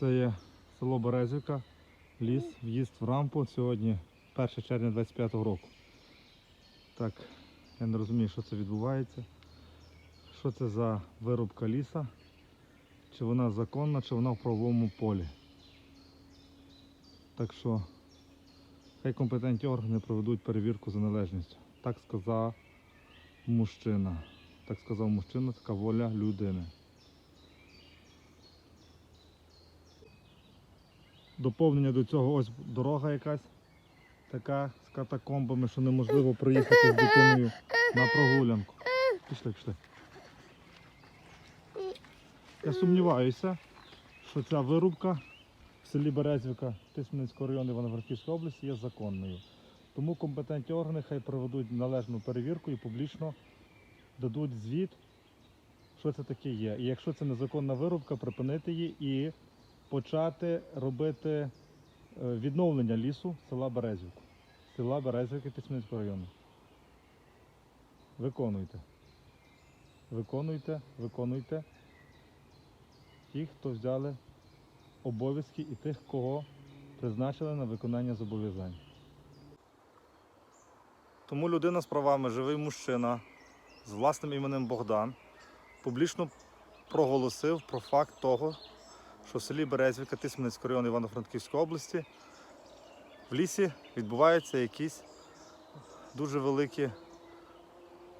Це є село Березівка, ліс, в'їзд в рампу. Сьогодні 1 червня 25 року. Так, я не розумію, що це відбувається. Що це за вирубка ліса? Чи вона законна, чи вона в правовому полі. Так що хай компетентні органи проведуть перевірку за належністю. Так сказав мужчина. Так сказав мужчина, така воля людини. Доповнення до цього ось дорога якась така з катакомбами, що неможливо проїхати з дитиною на прогулянку. Пішли, пішли. Я сумніваюся, що ця вирубка в селі Березівка Тисменницького району Івано-Франківської області є законною. Тому компетентні органи хай проведуть належну перевірку і публічно дадуть звіт, що це таке є. І якщо це незаконна вирубка, припинити її і почати робити е, відновлення лісу села Березівку. Села Березівки Тисменницького району. Виконуйте. Виконуйте, виконуйте. Ті, хто взяли обов'язки і тих, кого призначили на виконання зобов'язань. Тому людина з правами, живий мужчина з власним іменем Богдан, публічно проголосив про факт того, що в селі Березвіка Тисменницького району Івано-Франківської області в лісі відбуваються якісь дуже великі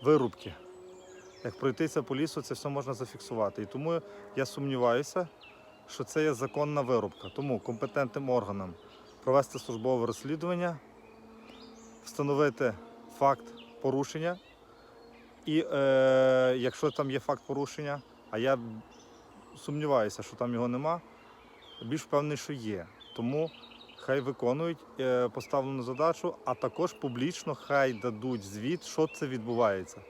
вирубки. Як пройтися по лісу, це все можна зафіксувати. І тому я сумніваюся, що це є законна вирубка. Тому компетентним органам провести службове розслідування, встановити факт порушення. І е, якщо там є факт порушення, а я сумніваюся, що там його нема, більш впевнений, що є. Тому хай виконують е, поставлену задачу, а також публічно хай дадуть звіт, що це відбувається.